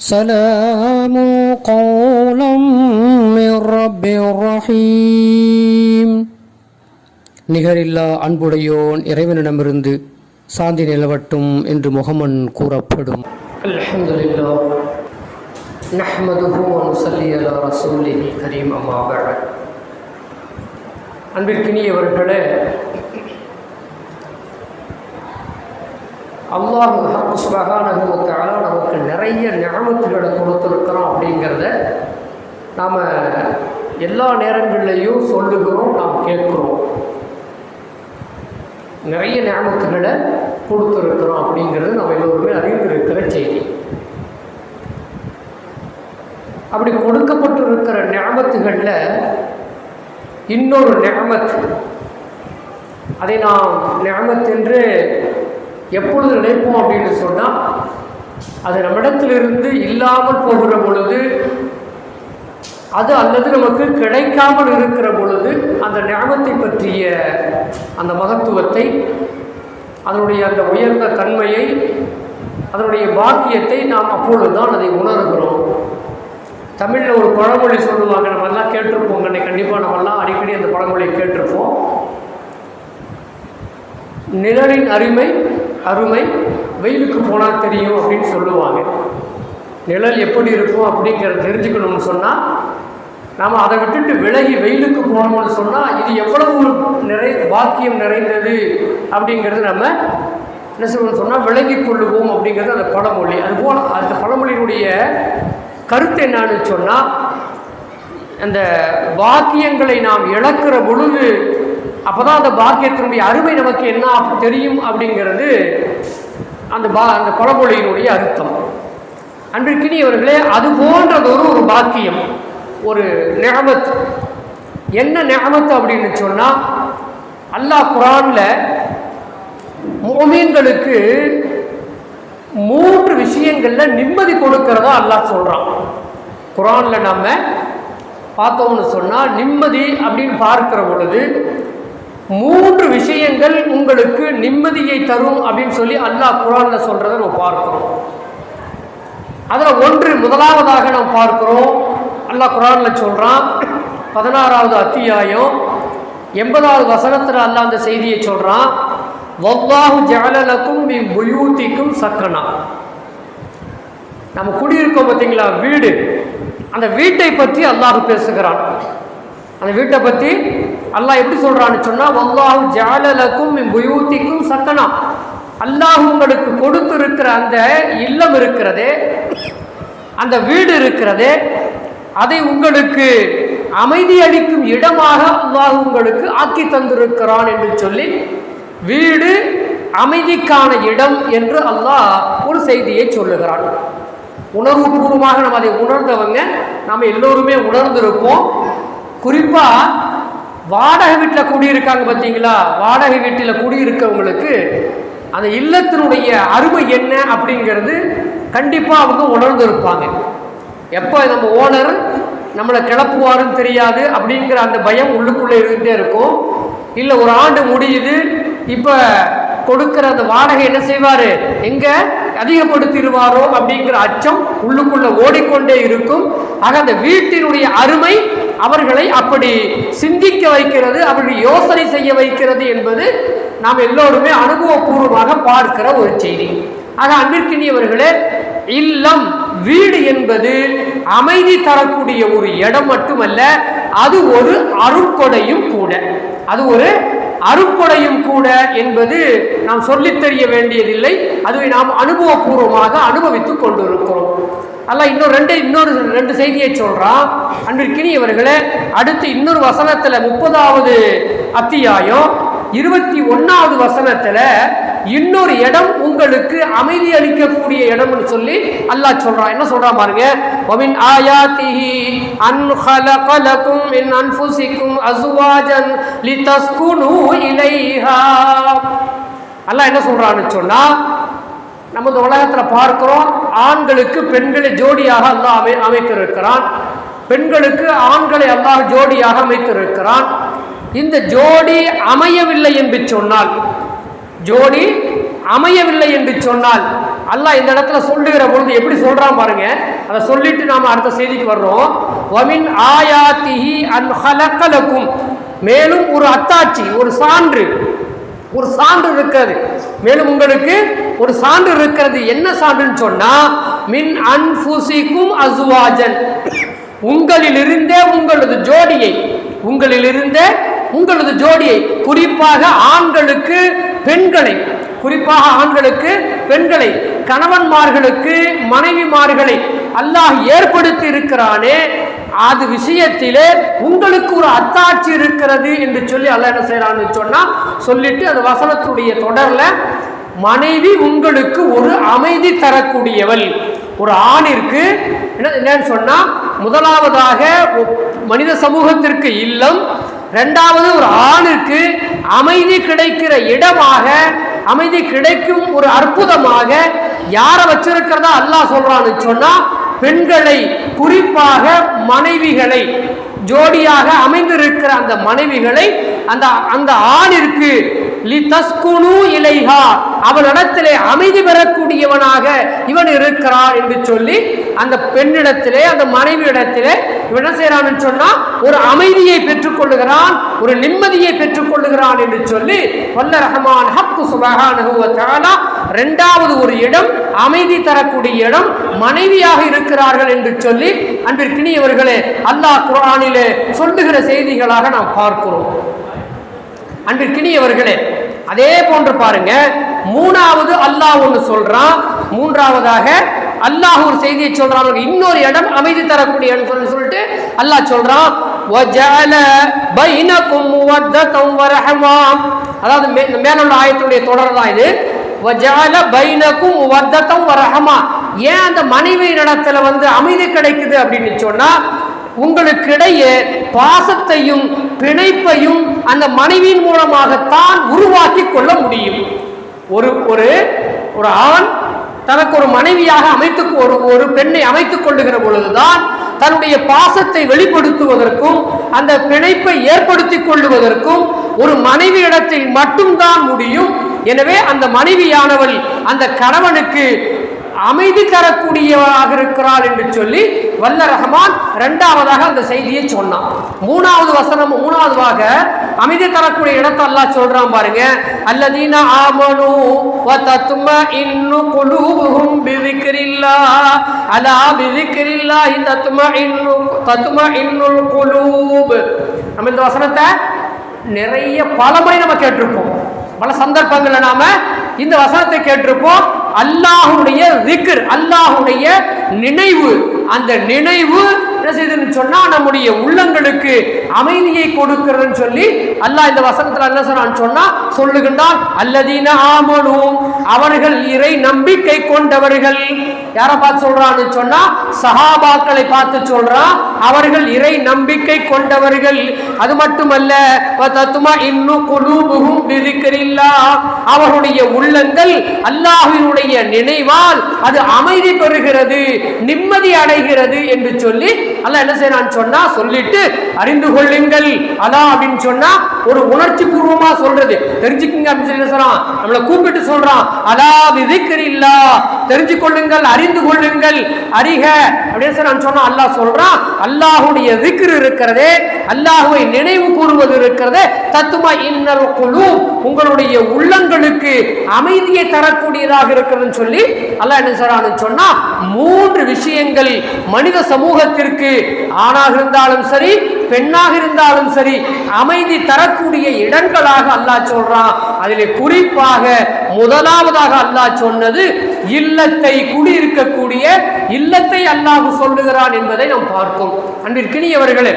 سلام قولا من رب رحيم நிகரில்லா அன்புடையோன் இறைவனிடமிருந்து சாந்தி நிலவட்டும் என்று முகமன் கூறப்படும் அல்ஹம்துலில்லாஹ் நஹ்மதுஹு வ நுஸல்லி அலா ரசூலிஹி கரீம் அம்மா பஅத் அன்பிற்கினியவர்களே அல்லாஹ் சுபகானகு தஆலா நமக்கு நிறைய ஞாபகத்துகளை கொடுத்துருக்கிறோம் அப்படிங்கிறத நாம் எல்லா நேரங்கள்லையும் சொல்லுகிறோம் நாம் கேட்குறோம். நிறைய ஞாபகத்துகளை கொடுத்துருக்குறோம் அப்படிங்கிறது நம்ம எல்லோருமே அறிந்திருக்கிற செய்தி. அப்படி கொடுக்கப்பட்டிருக்கிற ஞாபகத்துகளில் இன்னொரு ஞாபத் அதை நாம் ஞாபத் என்று எப்பொழுது நினைப்போம் அப்படின்னு சொன்னால் அது நம்மிடத்திலிருந்து இல்லாமல் போகிற பொழுது அது அல்லது நமக்கு கிடைக்காமல் இருக்கிற பொழுது அந்த ஞாபத்தை பற்றிய அந்த மகத்துவத்தை அதனுடைய அந்த உயர்ந்த தன்மையை அதனுடைய பாக்கியத்தை நாம் அப்பொழுது தான் அதை உணர்கிறோம். தமிழில் ஒரு பழமொழி சொல்லுவாங்க நம்மெல்லாம் கேட்டிருப்போம் கண்ணை கண்டிப்பாக நம்மெல்லாம் அடிக்கடி அந்த பழமொழியை கேட்டிருப்போம். நிழலின் அருமை அருமை வெயிலுக்கு போனால் தெரியும் அப்படின்னு சொல்லுவாங்க. நிழல் எப்படி இருக்கும் அப்படிங்கிறத தெரிஞ்சுக்கணும்னு சொன்னால் நாம் அதை விட்டுட்டு விலகி வெயிலுக்கு போனோம்னு சொன்னால் இது எவ்வளவு நிறை பாக்கியம் நிறைந்தது அப்படிங்கிறது நம்ம என்ன சொல்லணும்னு சொன்னால் விலகி கொள்ளுவோம் அப்படிங்கிறது அந்த பழமொழி. அதுபோல் அந்த பழமொழியினுடைய கருத்து என்னான்னு சொன்னால் அந்த பாக்கியங்களை நாம் இழக்கிற பொழுது அப்போ தான் அந்த பாக்கியத்தினுடைய அருமை நமக்கு என்ன தெரியும் அப்படிங்கிறது அந்த பா அந்த பழமொழியினுடைய அர்த்தம். அன்றைக்கினியவர்களே அது போன்றதொரு ஒரு பாக்கியம் ஒரு நியமத் என்ன நியமத் அப்படின்னு சொன்னால் அல்லாஹ் குரானில் மோமீன்களுக்கு மூன்று விஷயங்களில் நிம்மதி கொடுக்கிறதா அல்லாஹ் சொல்கிறான் குரானில் நம்ம பார்த்தோம்னு சொன்னால் நிம்மதி அப்படின்னு பார்க்கிற பொழுது மூன்று விஷயங்கள் உங்களுக்கு நிம்மதியை தரும் அப்படின்னு சொல்லி அல்லாஹ் குரானில் சொல்கிறத நம்ம பார்க்கிறோம். அதில் ஒன்று முதலாவதாக நாம் பார்க்கிறோம். அல்லாஹ் குரானில் சொல்கிறான் பதினாறாவது அத்தியாயம் எண்பதாவது வசனத்தில் அல்லாஹ் அந்த செய்தியை சொல்கிறான் வவ்வாஹு ஜாலலக்கும் புயூத்திக்கும் சக்கனா. நம்ம குடியிருக்கோம் பார்த்தீங்களா வீடு. அந்த வீட்டை பற்றி அல்லாஹ் பேசுகிறான். அந்த வீட்டை பற்றி அல்லாஹ் எப்படி சொல்கிறான்னு சொன்னால் வல்லாஹு ஜாலலக்கும் புயூத்திக்கும் சக்கனா அல்லாஹ் உங்களுக்கு கொடுத்திருக்கிற அந்த இல்லம் இருக்கிறதே அந்த வீடு இருக்கிறது அதை உங்களுக்கு அமைதி அளிக்கும் இடமாக அல்லாஹ் உங்களுக்கு ஆக்கி தந்திருக்கிறான் என்று சொல்லி வீடு அமைதிக்கான இடம் என்று அல்லாஹ் ஒரு செய்தியை சொல்லுகிறான். உணர்வுபூர்வமாக நம்ம அதை உணர்ந்தவங்க நம்ம எல்லோருமே உணர்ந்திருப்போம். குறிப்பாக வாடகை வீட்டில் குடியிருக்காங்க பார்த்தீங்களா? வாடகை வீட்டில் குடியிருக்கவங்களுக்கு அந்த இல்லத்தினுடைய அருமை என்ன அப்படிங்கிறது கண்டிப்பாக அவங்க உணர்ந்திருப்பாங்க. எப்போ நம்ம ஓனர் நம்மளை கிளப்புவாருன்னு தெரியாது அப்படிங்கிற அந்த பயம் உள்ளுக்குள்ளே இருந்துகிட்டே இருக்கும். இல்லை ஒரு ஆண்டு முடியுது இப்போ கொடுக்குற அந்த வாடகை என்ன செய்வார்? எங்கே அதிகப்படுத்திடுவாரோ அப்படிங்கிற அச்சம் உள்ளுக்குள்ளே ஓடிக்கொண்டே இருக்கும். ஆக அந்த வீட்டினுடைய அருமை அவர்களை அப்படி சிந்திக்க வைக்கிறது அப்படி யோசனை செய்ய வைக்கிறது என்பது நாம் எல்லோருமே அனுபவபூர்வமாக பார்க்கிற ஒரு செய்தி. ஆக அன்பிற்கினியவர்களே இல்லம் வீடு என்பது அமைதி தரக்கூடிய ஒரு இடம் மட்டுமல்ல அது ஒரு அருட்கொடையும் கூட. அது ஒரு அருட்கொடையும் கூட என்பது நாம் சொல்லித் தெரிய வேண்டியதில்லை. அதுவை நாம் அனுபவபூர்வமாக அனுபவித்துக் கொண்டிருக்கிறோம். அல்ல இன்னொரு ரெண்டு இன்னொரு ரெண்டு செய்தியை சொல்றான். அன்பிற்கினியவர்களே அடுத்து இன்னொரு வசனத்துல முப்பதாவது அத்தியாயம் இருபத்தி ஒன்னாவது வசனத்துல இன்னொரு இடம் உங்களுக்கு அமைதி அளிக்கக்கூடிய இடம்னு சொல்லி அல்லாஹ் சொல்றான் என்ன சொல்றான் பாருங்க வமின் ஆயாத்திஹி அன் خلق لكم من انفسكم ازواجا لتسكنوا இலைஹா அல்லாஹ் என்ன சொல்றான்னு சொன்னா நம்ம இந்த உலகத்தில் பார்க்கிறோம் ஆண்களுக்கு பெண்களை ஜோடியாக அல்லாஹ் அமை அமைத்திருக்கிறான் பெண்களுக்கு ஆண்களை அல்லாஹ் ஜோடியாக அமைத்திருக்கிறான் இந்த ஜோடி அமையவில்லை என்று சொன்னால் ஜோடி அமையவில்லை என்று சொன்னால் அல்லாஹ் இந்த இடத்துல சொல்லுகிற பொழுது எப்படி சொல்றான் பாருங்க. அதை சொல்லிட்டு நாம அடுத்த செய்திக்கு வர்றோம். வமின் ஆயாத்திஹி அன் ஹலக்கலக்கும். மேலும் ஒரு அத்தாட்சி ஒரு சான்று ஒரு சான்று இருக்கிறது. மேலும் உங்களுக்கு ஒரு சான்று இருக்கிறது. என்ன சான்றுன்னு சொன்னா மின் அன்புசிக்கும் அசுவாஜன் உங்களிலிருந்தே உங்களது ஜோடியை உங்களிலிருந்தே உங்களது ஜோடியை குறிப்பாக ஆண்களுக்கு பெண்களை குறிப்பாக ஆண்களுக்கு பெண்களை கணவன்மார்களுக்கு மனைவிமார்களை அல்லாஹ் ஏற்படுத்தி இருக்கிறானே அது விஷயத்திலே உங்களுக்கு ஒரு அத்தாட்சி இருக்கிறது என்று சொல்லி அல்ல என்ன செய்யறான்னு சொன்னா சொல்லிட்டு அந்த வசனத்துடைய தொடர்ல மனைவி உங்களுக்கு ஒரு அமைதி தரக்கூடியவள் ஒரு ஆணிற்கு என்ன என்னன்னு சொன்னா முதலாவதாக மனித சமூகத்திற்கு இல்லம் ரெண்டாவது ஒரு ஆணுக்கு அமைதி கிடைக்கிற இடமாக அமைதி கிடைக்கும் ஒரு அற்புதமாக யாரை வச்சிருக்கிறதா அல்லாஹ் சொல்றான்னு சொன்னா பெண்களை குறிப்பாக மனைவிகளை ஜோடியாக அமைந்திருக்கிற அந்த மனைவிகளை அந்த அந்த ஆணிற்கு இலைஹா. அவனிடத்திலே அமைதி பெறக்கூடியவனாக இவன் இருக்கிறான் என்று சொல்லி அந்த பெண்ணிடத்திலே அந்த மனைவி இடத்திலே இவன் என்ன செய்யறான்னு சொன்னா ஒரு அமைதியை பெற்றுக்கொள்ளுகிறான் ஒரு நிம்மதியை பெற்றுக்கொள்ளுகிறான் என்று சொல்லி வல்ல ரஹமான் ஹப்பு சுபஹானஹு வ இரண்டாவது ஒரு இடம் அமைதி தரக்கூடிய இடம் மனைவியாக இருக்கிறார்கள் என்று சொல்லி அன்பிற்கினியவர்களே அல்லாஹ் குரானிலே சொல்லுகிற செய்திகளாக நாம் பார்க்கிறோம். அன்பிற்கினியவர்களே அதே போன்று பாருங்க மூணாவது அல்லாஹ் ஒன்று சொல்றான். மூன்றாவதாக அல்லாஹ் ஒரு செய்தியை சொல்றான். இன்னொரு இடம் அமைதி தரக்கூடிய இடம் சொல்லிட்டு அல்லாஹ் சொல்றான் அதாவது மேலுள்ள ஆயத்துடைய தொடர் தான் இது. ஏன் அந்த மனைவி இடத்துல வந்து அமைதி கிடைக்குது அப்படின்னு சொன்னா உங்களுக்கிடையே பாசத்தையும் பிணைப்பையும் அந்த மனைவியின் மூலமாகத்தான் உருவாக்கி கொள்ள முடியும். ஒரு ஒரு ஒரு ஆண் தனக்கு ஒரு மனைவியாக அமைத்து ஒரு ஒரு பெண்ணை அமைத்துக் கொள்ளுகிற பொழுதுதான் தன்னுடைய பாசத்தை வெளிப்படுத்துவதற்கும் அந்த பிணைப்பை ஏற்படுத்தி கொள்ளுவதற்கும் ஒரு மனைவி இடத்தில் மட்டும்தான் முடியும். எனவே அந்த மனைவியானவள் அந்த கணவனுக்கு அமைதி தரக்கூடியவராக இருக்கிறாள் என்று சொல்லி வல்ல ரஹமான் இரண்டாவதாக அந்த செய்தியை சொன்னான். மூணாவது வசனம் மூணாவதாக அமைதி தரக்கூடிய இடத்தை அல்லாஹ் சொல்றான் பாருங்க. அல்லதீன ஆமனு வ தத்மஇன்னு குலூபுஹும் பிذிக்ரில்லாஹ் அலா பிذிக்ரில்லாஹி தத்தும தத்மஇன்னுல் குலூப். நம்ம இந்த வசனத்தை நிறைய பலமுறை நம்ம கேட்டிருப்போம். பல சந்தர்ப்பங்களில் நாம இந்த வசனத்தை கேட்டிருப்போம். அல்லாஹுடைய விக்கர் அல்லாஹுடைய நினைவு. அந்த நினைவு என்ன செய்யுதுன்னு சொன்னா நம்முடைய உள்ளங்களுக்கு அமைதியை கொடுக்கிறதுன்னு சொல்லி அல்லாஹ் இந்த வசனத்துல என்ன சொன்னான்னு சொன்னா சொல்லுகின்றான் அல்லதீன ஆமனும் அவர்கள் இறை நம்பிக்கை கொண்டவர்கள். யாரை பார்த்து சொல்றான்னு சொன்னா சஹாபாக்களை பார்த்து சொல்றான் அவர்கள் இறை நம்பிக்கை கொண்டவர்கள். அது மட்டுமல்ல தத்துமா இன்னும் குலூபுகும் பிதிக்கிறில்லா அவருடைய உள்ளங்கள் அல்லாஹினுடைய நினைவால் அது அமைதி பெறுகிறது நிம்மதி அடைகிறது என்று சொல்லி அல்ல என்ன செய்யறான்னு சொன்னா சொல்லிட்டு அறிந்து கொள்ளுங்கள். அதான் அப்படின்னு சொன்னா ஒரு உணர்ச்சி பூர்வமா சொல்றது. தெரிஞ்சுக்குங்க அப்படின்னு சொல்லி என்ன சொல்றான் நம்மளை கூப்பிட்டு சொல்றான் அலா விதிக்கிறில்லா தெரிஞ்சு கொள்ளுங்கள் அறிந்து கொள்ளுங்கள். அறிக. அப்படின்னு சொல்லி நான் சொன்னா அல்லாஹ் சொல்றான் அல்லாஹுடைய விக்ரு இருக்கிறதே அல்லாஹுவை நினைவு கூறுவது இருக்கிறதே. தத்துமா இன்னல் குழு உங்களுடைய உள்ளங்களுக்கு அமைதியை தரக்கூடியதாக இருக்கிறதுன்னு சொல்லி அல்லாஹ் என்ன சொல்றான்னு சொன்னா மூன்று விஷயங்கள் மனித சமூகத்திற்கு ஆணாக இருந்தாலும் சரி பெண்ணாக இருந்தாலும் சரி அமைதி தரக்கூடிய இடங்களாக அல்லாஹ் சொல்றான். அதில் குறிப்பாக முதலாவதாக அல்லாஹ் சொன்னது இல்லத்தை குடியிருக்கக்கூடிய இல்லத்தை அல்லாஹ் சொல்லுகிறான் என்பதை நாம் பார்ப்போம். அன்பிற்கினியவர்களே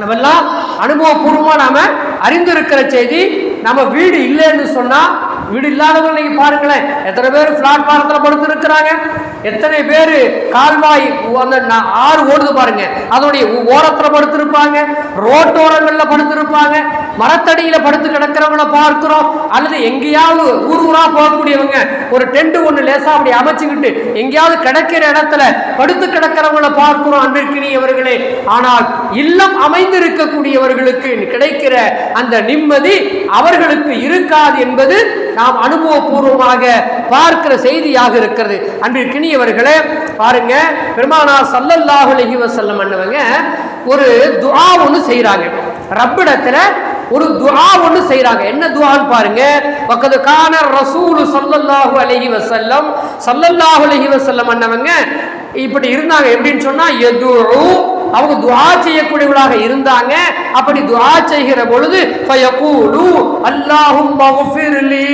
நம்மெல்லாம் அனுபவபூர்வமாக நாம் அறிந்திருக்கிற செய்தி நம்ம வீடு இல்லைன்னு சொன்னால் வீடு இல்லாதவங்க நீங்க பாருங்களேன். எத்தனை பேர் பிளாட்ஃபாரத்தில் படுத்து இருக்கிறாங்க எத்தனை பேர் கால்வாய் அந்த ஆறு ஓடுது பாருங்க. அதோடைய ஓரத்தில் படுத்திருப்பாங்க. ரோட்டோரங்களில் படுத்திருப்பாங்க. மரத்தடியில் படுத்து கிடக்கிறவங்கள பார்க்கிறோம். அல்லது எங்கேயாவது ஊர் ஊரா போகக்கூடியவங்க ஒரு டென்ட் ஒன்று லேசா அப்படி அமைச்சுக்கிட்டு எங்கேயாவது கிடைக்கிற இடத்துல படுத்து கிடக்கிறவங்கள பார்க்கிறோம் அன்பிற்கினியவர்களே. ஆனால் இல்லம் அமைந்திருக்கக்கூடியவர்களுக்கு கிடைக்கிற அந்த நிம்மதி அவர்களுக்கு இருக்காது என்பது நாம் அனுபவபூர்வமாக பார்க்கிற செய்தியாக இருக்கிறது. அன்பிற்கினியவர்களே பாருங்க பெருமானார் சல்லல்லாஹு அலைஹி வஸல்லம் அண்ணவங்க ஒரு துஆ ஒன்று செய்கிறாங்க ரப்பிடத்தில் ஒரு துஆ ஒன்று செய்கிறாங்க என்ன துஆன்னு பாருங்க. வக்கது கான ரசூலு சல்லல்லாஹு அலஹி வசல்லம் சல்லல்லாஹு அலஹி வசல்லம் அண்ணவங்க இப்படி இருந்தாங்க. எப்படின்னு சொன்னால் எதுவும் அவங்க துவா செய்யக்கூடியவர்களாக இருந்தாங்க. அப்படி துவா செய்கிற பொழுது ஃபயகூலு அல்லாஹும் ஃபிர்லி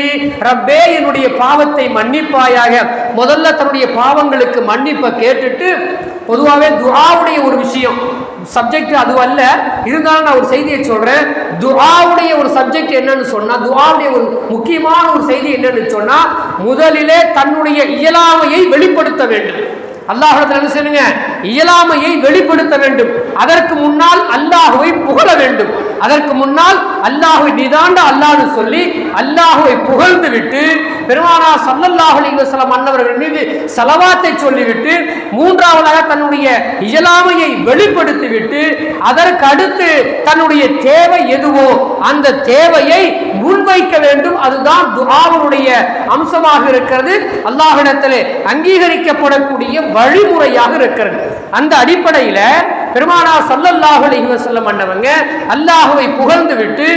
ரப்பே என்னுடைய பாவத்தை மன்னிப்பாயாக. முதல்ல தன்னுடைய பாவங்களுக்கு மன்னிப்பை கேட்டுட்டு பொதுவாகவே துவாவுடைய ஒரு விஷயம் சப்ஜெக்ட் அது அல்ல இருந்தாலும் நான் ஒரு செய்தியை சொல்றேன். துஆவுடைய ஒரு சப்ஜெக்ட் என்னன்னு சொன்னா துஆவுடைய ஒரு முக்கியமான ஒரு செய்தி என்னன்னு சொன்னா முதலிலே தன்னுடைய இயலாமையை வெளிப்படுத்த வேண்டும். அல்லாஹிடத்தில் என்ன செய்யுங்க இயலாமையை வெளிப்படுத்த வேண்டும். அதற்கு முன்னால் அல்லாஹுவை புகழ வேண்டும். அதற்கு முன்னால் அல்லாஹுவை நிதாண்ட அல்லாஹ்னு சொல்லி அல்லாஹுவை புகழ்ந்து விட்டு பெருமானா சல்லல்லாஹு அலைஹி வஸல்லம் அன்னவர்கள் மீது செலவாத்தை சொல்லிவிட்டு மூன்றாவதாக தன்னுடைய இயலாமையை வெளிப்படுத்திவிட்டு அதற்கு அடுத்து தன்னுடைய தேவை எதுவோ அந்த தேவையை முன்வைக்க வேண்டும். அதுதான் துஹாவனுடைய அம்சமாக இருக்கிறது. அல்லாஹிடத்திலே அங்கீகரிக்கப்படக்கூடிய வழிமுறையாக இருக்கிறது. அந்த அடிப்படையில் பெருமானா சல்லல்லாஹு அலைஹி வஸல்லம் அண்ணவங்க அல்லாஹுவை புகழ்ந்து விட்டு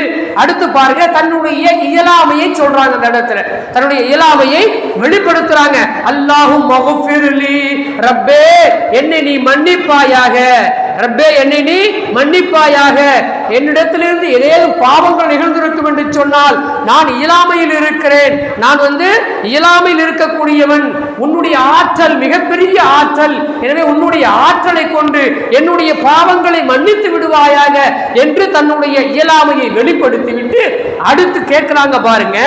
அடுத்து பாருங்க தன்னுடைய இயலாமையை சொல்றாங்க அந்த இடத்துல. தன்னுடைய இயலாமையை வெளிப்படுத்துறாங்க. அல்லாஹும் மகுஃபிர்லி ரப்பே என்னை நீ மன்னிப்பாயாக. ரப்பே என்னை நீ மன்னிப்பாயாக. என்னிடத்திலிருந்து ஏதேனும் பாவங்கள் நிகழ்ந்திருக்கும் என்று சொன்னால் நான் இயலாமையில் இருக்கிறேன். நான் வந்து இயலாமையில் இருக்கக்கூடியவன். உன்னுடைய ஆற்றல் மிகப்பெரிய ஆற்றல். எனவே உன்னுடைய ஆற்றலை கொண்டு என்னுடைய பாவங்களை மன்னித்து விடுவாயாக என்று தன்னுடைய இயலாமையை வெளிப்படுத்திவிட்டு அடுத்து கேட்கிறாங்க பாருங்க.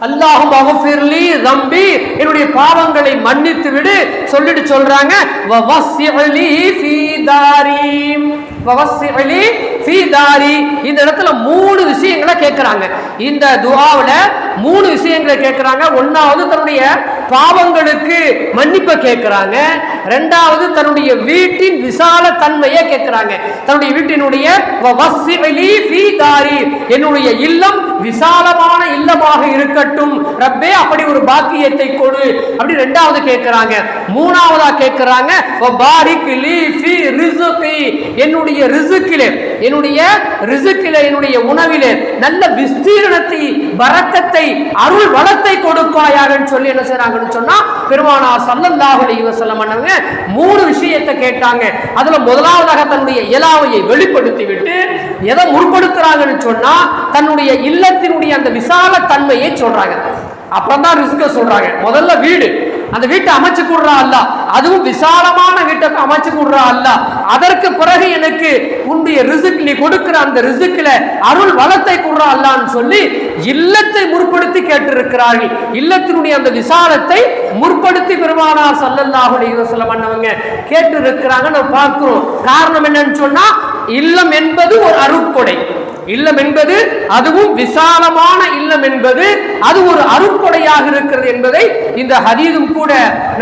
அல்லாஹும் அகஃபிர்லி ரம்பி என்னுடைய பாவங்களை மன்னித்து விடு சொல்லிட்டு சொல்றாங்க வவஸ்ஸிலி ஃபீ தாரி. இந்த இடத்துல மூணு விஷயங்களை கேட்கிறாங்க. இந்த துவாவில் மூணு விஷயங்களை கேட்கிறாங்க. ஒன்றாவது தன்னுடைய பாவங்களுக்கு மன்னிப்பை கேட்கிறாங்க. ரெண்டாவது தன்னுடைய வீட்டின் விசால தன்மையை கேட்கிறாங்க. தன்னுடைய வீட்டினுடைய வவஸ்ஸிலி ஃபீ என்னுடைய இல்லம் விசாலமான இல்லமாக இருக்கட்டும். ரப்பே அப்படி ஒரு பாக்கியத்தை கொடு. அப்படி ரெண்டாவது கேட்கிறாங்க. மூணாவதா கேட்கிறாங்க. பாரிக் லீ என்னுடைய ரிசுக்கிலே என்னுடைய ரிசுக்கிலே என்னுடைய உணவிலே நல்ல விஸ்தீரணத்தை வரக்கத்தை அருள் வளத்தை கொடுப்பாயாக சொல்லி என்ன செய்றாங்கன்னு சொன்னா பெருமானா சல்லல்லாஹு அலைஹி வஸல்லம் மூணு விஷயத்தை கேட்டாங்க. அதுல முதலாவதாக தன்னுடைய இயலாமையை வெளிப்படுத்தி விட்டு எதை முற்படுத்துறாங்கன்னு சொன்னா தன்னுடைய இல்லத்தினுடைய அந்த விசால தன்மையை சொல்றாங்க. அப்புறம் தான் ரிஸ்க சொல்றாங்க. முதல்ல வீடு. அந்த வீட்டை அமைச்சு கொடுறா அல்ல அதுவும் விசாலமான வீட்டை அமைச்சு கொடுறா அல்ல. அதற்கு பிறகு எனக்கு உன்னுடைய ரிசுக் நீ கொடுக்கிற அந்த ரிசுக்ல அருள் வளத்தை கொடுறா அல்லான்னு சொல்லி இல்லத்தை முற்படுத்தி கேட்டிருக்கிறார்கள். இல்லத்தினுடைய அந்த விசாலத்தை முற்படுத்தி பெருமானார் சல்லல்லாஹுடைய அலைஹி வஸல்லம் கேட்டு இருக்கிறாங்க நம்ம பார்க்கிறோம். காரணம் என்னன்னு சொன்னா இல்லம் என்பது ஒரு அருட்கொடை. இல்லம் என்பது அதுவும் விசாலமான இல்லம் என்பது அது ஒரு அருட்கொடையாக இருக்கிறது என்பதை இந்த ஹதீதும் கூட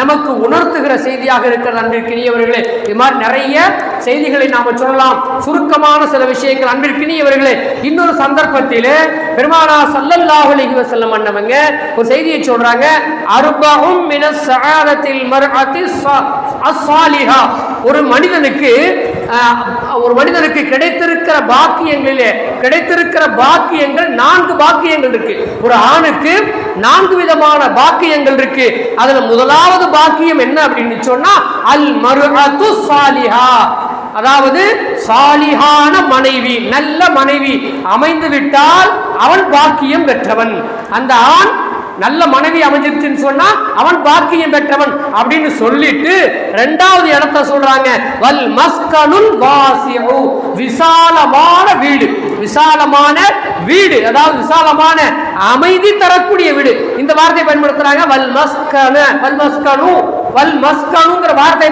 நமக்கு உணர்த்துகிற செய்தியாக இருக்கிறது. அன்பிற்கினியவர்களே இது மாதிரி நிறைய செய்திகளை நாம சொல்லலாம். சுருக்கமான சில விஷயங்கள். அன்பிற்கினியவர்களே இன்னொரு சந்தர்ப்பத்தில் பெருமானா சல்லல்லாஹு அலைஹி வஸல்லம் அண்ணவங்க ஒரு செய்தியை சொல்றாங்க. அர்பஹும் மின சஆதத்தில் மர்அத்தி அஸ்ஸாலிஹா. ஒரு மனிதனுக்கு ஒரு மனிதனுக்கு கிடைத்திருக்கிற பாக்கியங்களிலே கிடைத்திருக்கிற பாக்கியங்கள் நான்கு பாக்கியங்கள் இருக்கு. ஒரு ஆணுக்கு நான்கு விதமான பாக்கியங்கள் இருக்கு. அதுல முதலாவது பாக்கியம் என்ன அப்படின்னு சொன்னா அல் மருஹத்து சாலிஹா. அதாவது சாலிஹான மனைவி நல்ல மனைவி. அமைந்து விட்டால் அவன் பாக்கியம் பெற்றவன். அந்த ஆண் நல்ல மனைவி அமைஞ்சிருச்சுன்னு சொன்னா அவன் பாக்கியம் பெற்றவன் அப்படின்னு சொல்லிட்டு ரெண்டாவது இடத்த சொல்றாங்க. வல் மஸ்கனுல் வாசிஉ விசாலமான வீடு. விசாலமான வீடு. அதாவது விசாலமான அமைதி தரக்கூடிய வீடு. இந்த வார்த்தையை பயன்படுத்துறாங்க. வல் மஸ்கன. வல் மஸ்கனு வல் மஸ்கானுங்கிற வார்த்தை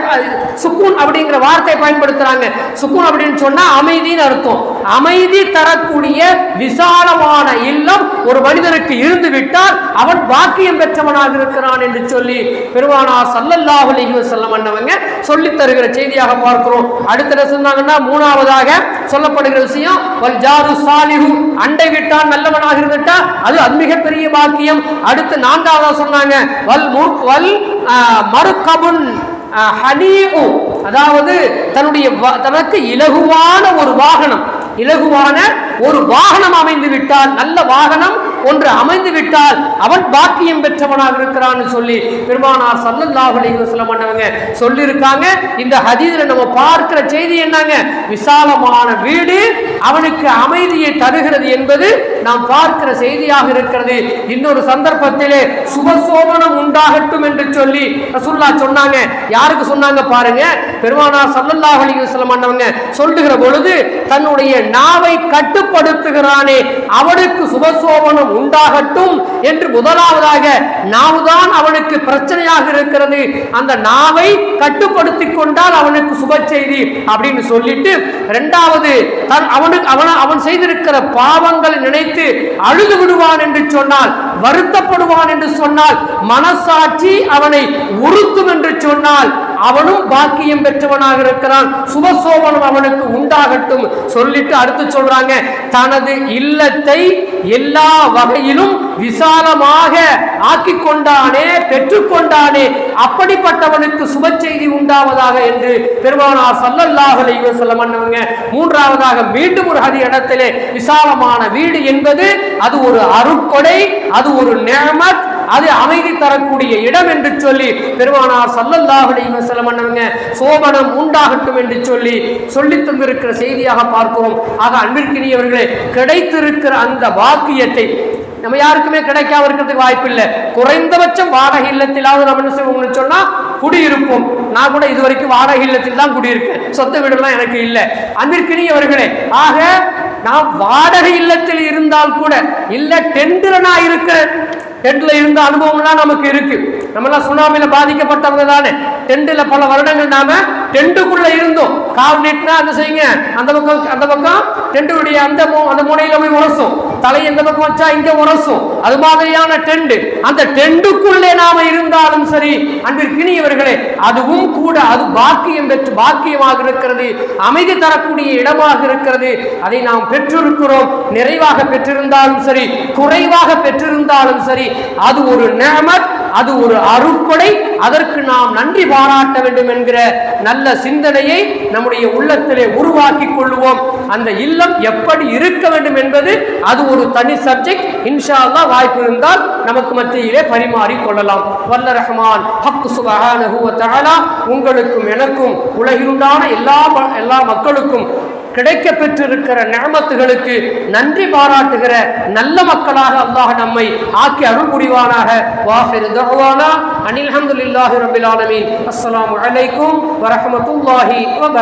சுக்கூன் அப்படிங்கிற வார்த்தை பயன்படுத்துறாங்க. சுக்கூன் அப்படின்னு சொன்னா அமைதின்னு அர்த்தம். அமைதி தரக்கூடிய விசாலமான இல்லம் ஒரு மனிதனுக்கு இருந்து விட்டால் அவன் பாக்கியம் பெற்றவனாக இருக்கிறான் என்று சொல்லி பெருமானார் சல்லல்லாஹு அலிஹி வஸல்லம் அண்ணவங்க சொல்லி தருகிற செய்தியாக பார்க்கிறோம். அடுத்த சொன்னாங்கன்னா மூணாவதாக சொல்லப்படுகிற விஷயம் வல் ஜாரு சாலிஹு. அண்டை விட்டான் நல்லவனாக இருந்துட்டா அது அது மிகப்பெரிய பாக்கியம். அடுத்து நான்காவதாக சொன்னாங்க வல் முர் வல் மறு மறுகபுன் ஹனீஉ. அதாவது தன்னுடைய தனக்கு இலகுவான ஒரு வாகனம். இலகுவான ஒரு வாகனம் அமைந்து விட்டால் நல்ல வாகனம் ஒன்று அமைந்து விட்டால் அவன் பாக்கியம் பெற்றவனாக இருக்கிறான்னு சொல்லி பெருமானார் சல்லல்லாஹு அலைஹி வஸல்லம் பண்ணவங்க சொல்லியிருக்காங்க. இந்த ஹதீஸ்ல நம்ம பார்க்கிற செய்தி என்னங்க? விசாலமான வீடு அவனுக்கு அமைதியை தருகிறது என்பது நாம் பார்க்கிற செய்தியாக இருக்கிறது. இன்னொரு சந்தர்ப்பத்திலே சுபசோபனம் உண்டாகட்டும் என்று சொல்லி ரசுல்லா சொன்னாங்க. யாருக்கு சொன்னாங்க பாருங்க? பெருமானார் சல்லல்லாஹு அலைஹி வஸல்லம் பண்ணவங்க சொல்லுகிற பொழுது தன்னுடைய நாவை கட்டுப்படுத்துகிறானே. அவனுக்கு சுபசோபனம் உண்டாகட்டும் என்று முதலாவதாக நாவுதான் அவனுக்கு பிரச்சனையாக இருக்கிறது. அந்த நாவை கட்டுப்படுத்தி கொண்டால் அவனுக்கு சுப செய்தி அப்படின்னு சொல்லிட்டு இரண்டாவது தன் அவனுக்கு அவன் அவன் செய்திருக்கிற பாவங்களை நினைத்து அழுது விடுவான் என்று சொன்னால் வருத்தப்படுவான் என்று சொன்னால் மனசாட்சி அவனை உறுத்தும் என்று சொன்னால் அவனும் பாக்கியம் பெற்றவனாக இருக்கிறான். சுபசோபனம் அவனுக்கு உண்டாகட்டும். சொல்லிட்டு அடுத்து சொல்றாங்க தனது இல்லத்தை எல்லா வகையிலும் விசாலமாக ஆக்கி கொண்டானே பெற்றுக்கொண்டானே அப்படிப்பட்டவனுக்கு சுப செய்தி உண்டாவதாக என்று பெருமானார் சல்லல்லாஹு அலைஹி வஸல்லம் மூன்றாவதாக மீண்டும் ஒரு ஹதி இடத்திலே விசாலமான வீடு என்பது அது ஒரு அருட்கொடை அது ஒரு நேமத் அது அமைதி தரக்கூடிய இடம் என்று சொல்லி பெருமானார் சல்லல்லாஹு அலைஹி வஸல்லம் அன்னவங்க சோபனம் உண்டாகட்டும் என்று சொல்லி சொல்லி தந்திருக்கிற செய்தியாக பார்க்கிறோம். ஆக அன்பிற்கினியவர்களே கிடைத்திருக்கிற அந்த வாக்கியத்தை நம்ம யாருக்குமே கிடைக்காம இருக்கிறதுக்கு வாய்ப்பு இல்லை குறைந்தபட்சம் வாடகை இல்லத்திலாவது நம்ம என்ன செய்வோம்னு சொன்னா குடியிருப்போம். நான் கூட இது வரைக்கும் வாடகை இல்லத்தில் தான் குடியிருக்கேன். சொந்த வீடுலாம் எனக்கு இல்லை. அன்பிற்கினியவர்களே ஆக நான் வாடகை இல்லத்தில் இருந்தால் கூட இல்ல டெண்டில் நான் இருக்கிறேன். டென்ட்ல இருந்த அனுபவம்லாம் நமக்கு இருக்கு. நம்மலாம் சுனாமியில பாதிக்கப்பட்டவங்க தானே. டென்ட்ல பல வருடங்கள் நாம டென்ட்டுக்குள்ள இருந்தோம். கால் நீட்டினா அந்த செய்யுங்க? அந்த பக்கம் அந்த பக்கம் டென்ட்டுடைய அந்த அந்த முனையில போய் உரசும். தலை எந்த பக்கம் வச்சா இங்க உரசும்? அது மாதிரியான டெண்டு அந்த டெண்டுக்குள்ளே நாம இருந்தாலும் சரி அன்பிற்கினியவர்களே அதுவும் கூட அது பாக்கியம் பெற்று பாக்கியமாக இருக்கிறது அமைதி தரக்கூடிய இடமாக இருக்கிறது. அதை நாம் பெற்றிருக்கிறோம். நிறைவாக பெற்றிருந்தாலும் சரி குறைவாக பெற்றிருந்தாலும் சரி அது ஒரு நேமத் அது ஒரு அருட்கொடை. அதற்கு நாம் நன்றி பாராட்ட வேண்டும் என்கிற நல்ல சிந்தனையை நம்முடைய உள்ளத்திலே உருவாக்கி கொள்வோம் அந்த இல்லம் எப்படி இருக்க வேண்டும் என்பது அது ஒரு தனி சப்ஜெக்ட் இன்ஷா அல்லாஹ் வாய்ப்பு இருந்தால் நமக்கு மத்தியிலே பரிமாறி கொள்ளலாம். வல்ல ரஹ்மான் ஹக்கு சுபஹானஹு உங்களுக்கும் எனக்கும் உலகிலுண்டான எல்லா எல்லா மக்களுக்கும் கிடைக்க பெற்றிருக்கிற நியமத்துகளுக்கு நன்றி பாராட்டுகிற நல்ல மக்களாக அல்லாஹ் நம்மை ஆக்கி அருள் புரிவானாக. வாஹிரு தஹ்வானா அனில் ஹம்துலில்லாஹி ரப்பில் ஆலமீன். அஸ்ஸலாமு அலைக்கும் வரஹ்மத்துல்லாஹி வ